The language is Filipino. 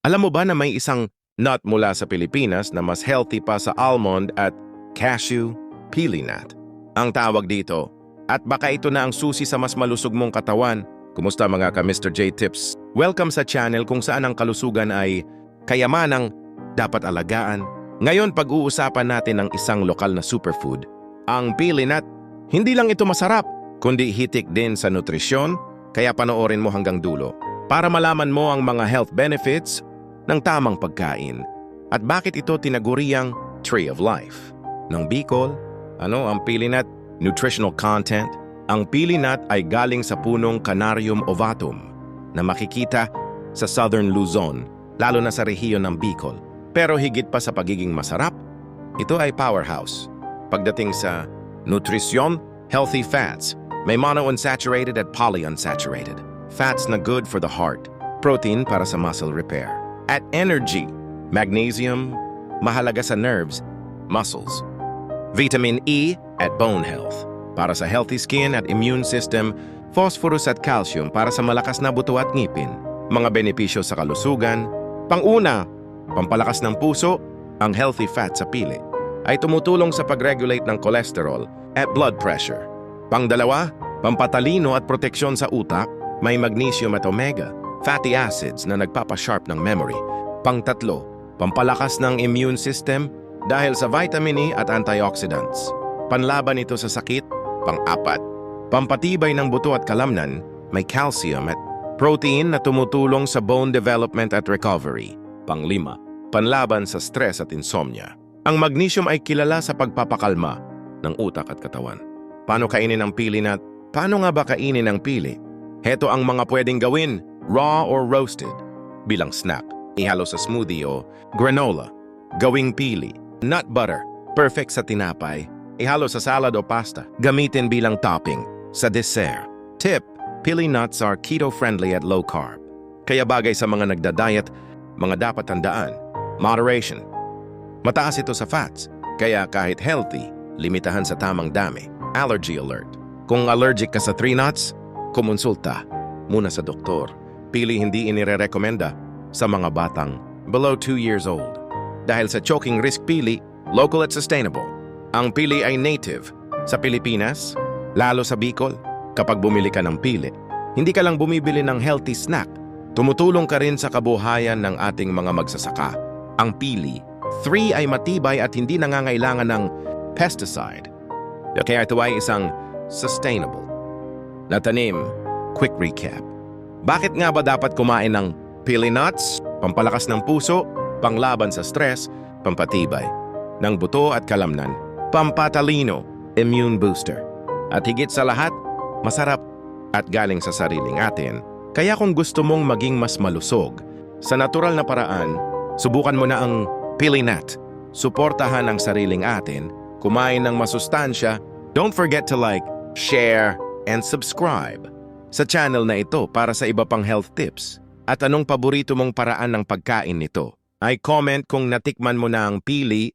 Alam mo ba na may isang nut mula sa Pilipinas na mas healthy pa sa almond at cashew pili nut? Ang tawag dito. At baka ito na ang susi sa mas malusog mong katawan. Kumusta mga ka Mr. J Tips? Welcome sa channel kung saan ang kalusugan ay kayamanang dapat alagaan. Ngayon pag-uusapan natin ang isang lokal na superfood, ang pili nut. Hindi lang ito masarap, kundi hitik din sa nutrisyon, kaya panoorin mo hanggang dulo para malaman mo ang mga health benefits ng tamang pagkain at bakit ito tinaguriang Tree of Life. Ng Bicol, ano ang pili nut? Nutritional content. Ang pili nut ay galing sa punong Canarium ovatum na makikita sa Southern Luzon, lalo na sa rehiyon ng Bicol. Pero higit pa sa pagiging masarap, ito ay powerhouse. Pagdating sa nutrisyon, healthy fats, may monounsaturated at polyunsaturated. Fats na good for the heart, protein para sa muscle repair. At energy, magnesium, mahalaga sa nerves, muscles. Vitamin E at bone health, para sa healthy skin at immune system, phosphorus at calcium para sa malakas na buto at ngipin. Mga benepisyo sa kalusugan. Panguna, pampalakas ng puso, ang healthy fat sa pili ay tumutulong sa pag-regulate ng cholesterol at blood pressure. Pangdalawa, pampatalino at proteksyon sa utak, may magnesium at omega, fatty acids na nagpapasharp ng memory. Pangtatlo, pampalakas ng immune system dahil sa vitamin E at antioxidants. Panlaban ito sa sakit. Pang-apat, pampatibay ng buto at kalamnan, may calcium at protein na tumutulong sa bone development at recovery. Panglima, panlaban sa stress at insomnia. Ang magnesium ay kilala sa pagpapakalma ng utak at katawan. Paano kainin ang pili na paano nga ba kainin ang pili? Heto ang mga pwedeng gawin, raw or roasted. Bilang snack, ihalo sa smoothie o granola. Gawing pili, nut butter, perfect sa tinapay. Ihalo sa salad o pasta. Gamitin bilang topping sa dessert. Tip, pili nuts are keto-friendly at low carb. Kaya bagay sa mga nagda-diet, mga dapat tandaan. Moderation. Mataas ito sa fats, kaya kahit healthy, limitahan sa tamang dami. Allergy alert. Kung allergic ka sa tree nuts, kumonsulta muna sa doktor. Pili hindi inirerekomenda sa mga batang below 2 years old. Dahil sa choking risk pili, local at sustainable. Ang pili ay native sa Pilipinas, lalo sa Bicol. Kapag bumili ka ng pili, hindi ka lang bumibili ng healthy snack, tumutulong ka rin sa kabuhayan ng ating mga magsasaka. Ang pili, 3 ay matibay at hindi nangangailangan ng pesticide. Kaya ito ay isang sustainable na tanim. Quick recap. Bakit nga ba dapat kumain ng pili nuts? Pampalakas ng puso, panglaban sa stress, pampatibay ng buto at kalamnan, pampatalino, immune booster. At higit sa lahat, masarap at galing sa sariling atin. Kaya kung gusto mong maging mas malusog, sa natural na paraan, subukan mo na ang pili nut. Suportahan ang sariling atin, kumain ng masustansya. Don't forget to like, share, and subscribe sa channel na ito para sa iba pang health tips. At anong paborito mong paraan ng pagkain nito? Ay comment kung natikman mo na ang pili